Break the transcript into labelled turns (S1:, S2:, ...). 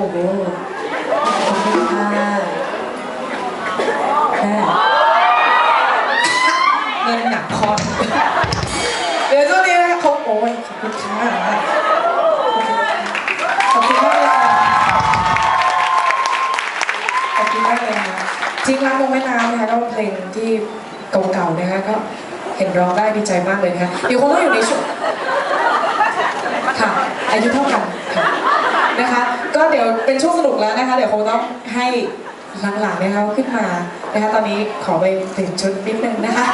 S1: โอ้โหขอบคุณค่ะแม่เงินหนักคอเดี๋ยวช่วงนี้นะคะเขาโอ้ยขอบคุณค่ะขอบคุณมากเลยค่ะขอบคุณมากเลยค่ะจริงรักลงแม่น้ำนะคะก็เป็นเพลงที่เก่าๆนะคะก็เห็นร้องได้ดีใจมากเลยนะคะเดี๋ยวคงต้องอยู่ในช่วงค่ะอายุเท่ากันนะคะ ก็เดี๋ยวเป็นช่วงสนุกแล้วนะคะ เดี๋ยวคงต้องให้หลังๆนะคะขึ้นมานะคะ ตอนนี้ขอไปถึงชุดนิดนึงนะคะ